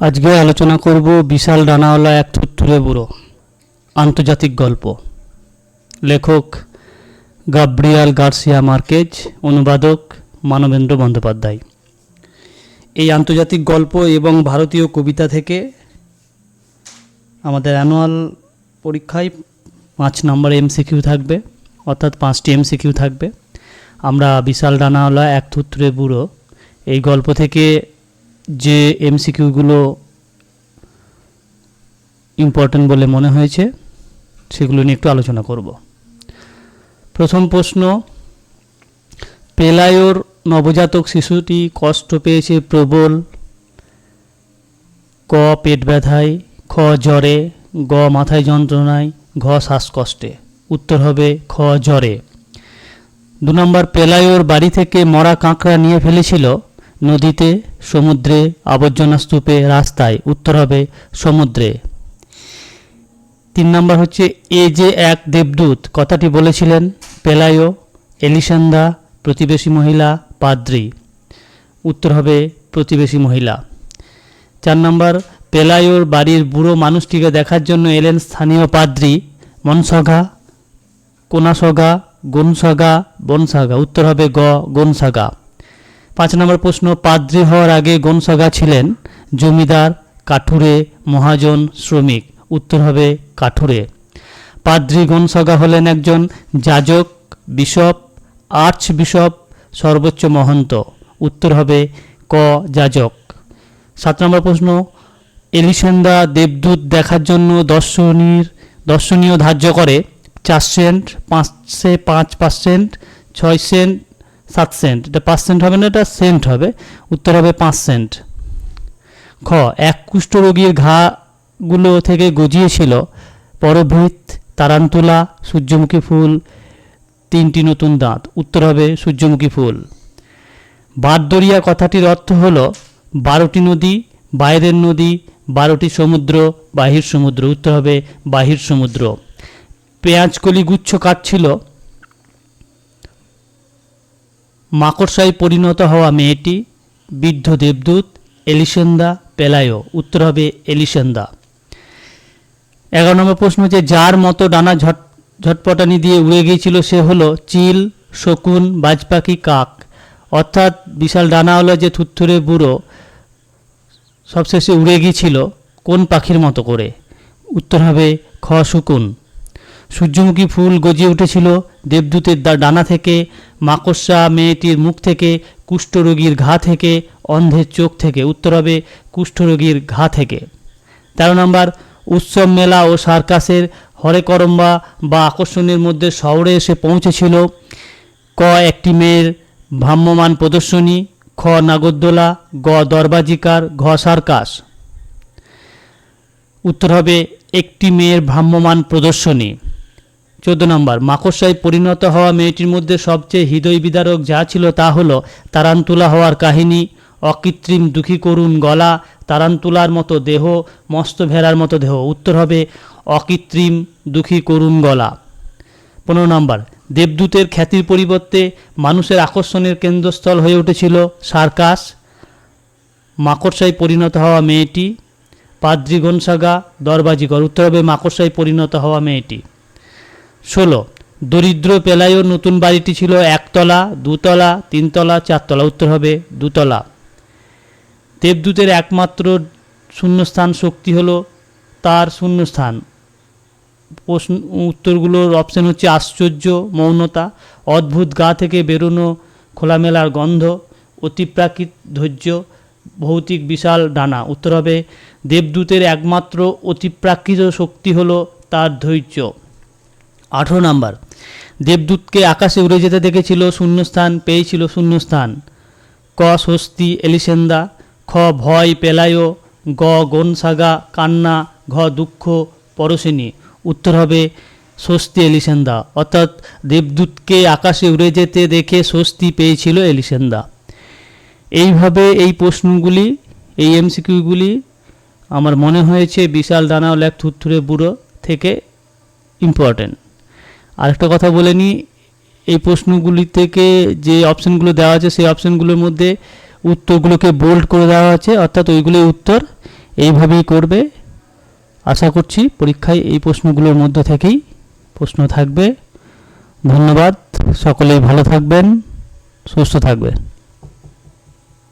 আজকে আলোচনা করব বিশাল ডানাওয়ালা এক থুত্তুরে বুড়ো। আন্তর্জাতিক গল্প। লেখক গাব্রিয়াল গার্সিয়া মার্কেজ, অনুবাদক মানবেন্দ্র বন্দ্যোপাধ্যায়। এই আন্তর্জাতিক গল্প এবং ভারতীয় কবিতা থেকে আমাদের অ্যানুয়াল পরীক্ষায় পাঁচ নম্বর এমসিকিউ থাকবে, অর্থাৎ পাঁচটি এমসিকিউ থাকবে। আমরা বিশাল ডানাওয়ালা এক থুত্তুরে বুড়ো, এই গল্প থেকে যে এমসিকিউগুলো ইম্পর্ট্যান্ট বলে মনে হয়েছে, সেগুলো নিয়ে একটু আলোচনা করব। প্রথম প্রশ্ন পেলায়োর নবজাতক শিশুটি কষ্ট পেয়েছে প্রবল, ক পেট ব্যথায়, খ জ্বরে, গ মাথায় যন্ত্রণায়, ঘ শ্বাসকষ্টে। উত্তর হবে খ জ্বরে। দু নম্বর পেলায়োর বাড়ি থেকে মরা কাঁকড়া নিয়ে ফেলেছিল নদীতে, সমুদ্রে, আবর্জনা স্তূপে রাস্তায়, উত্তর হবে সমুদ্রে। তিন নম্বর হচ্ছে, এ যে এক দেবদূত, কথাটি বলেছিলেন পেলায়ো এলিসান্দা প্রতিবেশী মহিলা, পাদ্রি। উত্তর হবে প্রতিবেশী মহিলা। চার নম্বর পেলায়োর বাড়ির বুড়ো মানুষটিকে দেখার জন্য এলেন স্থানীয় পাদ্রি, মনসগা, কোনাসগা, গুনসগা, বনসাগা। উত্তর হবে গ, গনসাগা। পাঁচ নম্বর প্রশ্ন, পাদ্রি হওয়ার আগে গনসাগা ছিলেন জমিদার, কাঠুরে, মহাজন, শ্রমিক। উত্তর হবে কাঠুরে। পাদ্রি গনসাগা হলেন একজন যাজক, বিশপ আর্চ বিশপ সর্বোচ্চ মহন্ত। উত্তর হবে ক, যাজক। সাত নম্বর প্রশ্ন এলিসেন্দা দেবদূত দেখার জন্য দর্শনীর, দর্শনীয় ধার্য করে চার সেন্ট পাঁচশে পাঁচ পার্সেন্ট ছয় সেন্ট সাত সেন্ট এটা পার্সেন্ট হবে না, এটা সেন্ট হবে। উত্তর হবে পাঁচ সেন্ট খ, এক কুষ্ঠরোগীর ঘাগুলো থেকে গজিয়েছিল। পরভৃত তারান্তুলা, সূর্যমুখী ফুল, তিনটি নতুন দাঁত। উত্তর হবে সূর্যমুখী ফুল। বারদরিয়া কথাটির অর্থ হলো, বারোটি নদী, বাইরের নদী, বারোটি সমুদ্র, বাহির সমুদ্র। উত্তর হবে বাহির সমুদ্র। পেঁয়াজকলি গুচ্ছ কাটছিল মাকড়সায় পরিণত হওয়া মেয়েটি বৃদ্ধ দেবদূত এলিসেন্দা পেলায়ো। উত্তর হবে এলিসেন্দা। এগারো নম্বর প্রশ্ন হচ্ছে, যার মতো ডানা ঝট ঝটপটানি দিয়ে উড়ে গিয়েছিল সে হলো চিল, শকুন, বাজপাখি, কাক। অর্থাৎ বিশাল ডানাওয়ালা যে থুত্থুরে বুড়ো, সবশেষে উড়ে গিয়েছিল কোন পাখির মতো করে। উত্তর হবে খ, শকুন। সূর্যমুখী ফুল গজিয়ে উঠেছিল। দেবদূতের ডানা থেকে, মাকড়সা মেয়েটির মুখ থেকে, কুষ্ঠরোগীর ঘা থেকে, অন্ধের চোখ থেকে, উত্তর হবে কুষ্ঠরোগীর ঘা থেকে। তেরো নম্বর, উৎসব মেলা ও সার্কাসের হরেকরম্বা বা আকর্ষণের মধ্যে শহরে এসে পৌঁছেছিল। ক, একটি মেয়ের ভ্রাম্যমান প্রদর্শনী। খ, নাগরদোলা। গ, দরবাজিকার। ঘ, সার্কাস। উত্তর হবে একটি মেয়ের ভ্রাম্যমান প্রদর্শনী। চোদ্দ নম্বর, মাকড়সায় পরিণত হওয়া মেয়েটির মধ্যে সবচেয়ে হৃদয় বিদারক যা ছিল তা হলো তারান্তুলা হওয়ার কাহিনী, অকৃত্রিম দুঃখী করুণ গলা, তারান্তুলার মতো দেহ, মস্ত ভেড়ার মতো দেহ। উত্তর হবে, অকৃত্রিম দুঃখী করুণ গলা। পনেরো নম্বর, দেবদূতের খ্যাতির পরিবর্তে মানুষের আকর্ষণের কেন্দ্রস্থল হয়ে উঠেছিল সার্কাস। মাকড়সায় পরিণত হওয়া মেয়েটি, পাদ্রি গনসাগা দরবাজিকর উত্তর হবে, মাকড়সায় পরিণত হওয়া মেয়েটি। ষোলো। দরিদ্র পেলায়ও নতুন বাড়িটি ছিল একতলা, দুতলা, তিনতলা, চারতলা। উত্তর হবে দুতলা। দেবদূতের একমাত্র শূন্যস্থান শক্তি হলো তার শূন্যস্থান। প্রশ্ন, উত্তরগুলোর অপশন হচ্ছে আশ্চর্য, মৌনতা, অদ্ভুত গা থেকে বেরোনো খোলামেলার গন্ধ অতিপ্রাকৃত ধৈর্য, ভৌতিক বিশাল ডানা। উত্তর হবে দেবদূতের একমাত্র অতিপ্রাকৃত শক্তি হলো তার ধৈর্য। আঠেরো নাম্বার। দেবদূতকে আকাশে উড়ে যেতে দেখেছিল শূন্যস্থান, পেয়েছিল শূন্যস্থান। ক স্বস্তি এলিসেন্দা, খ ভয় পেলায়ো গ গনসাগা কান্না, ঘ দুঃখ পরশিনী। উত্তর হবে স্বস্তি এলিসেন্দা। অর্থাৎ দেবদূতকে আকাশে উড়ে যেতে দেখে স্বস্তি পেয়েছিল এলিসেন্দা। এইভাবে এই প্রশ্নগুলি, এই এমসিকিউগুলি আমার মনে হয়েছে বিশাল ডানাওয়ালা এক থুরথুরে বুড়ো থেকে ইম্পর্ট্যান্ট আরেকটা কথা বলে নিই এই প্রশ্নগুলি থেকে যে অপশানগুলো দেওয়া আছে, সেই অপশানগুলোর মধ্যে উত্তরগুলোকে বোল্ড করে দেওয়া আছে, অর্থাৎ ওইগুলোই উত্তর এইভাবেই করবে। আশা করছি পরীক্ষায় এই প্রশ্নগুলোর মধ্য থেকেই প্রশ্ন থাকবে। ধন্যবাদ, সকলেই ভালো থাকবেন, সুস্থ থাকবে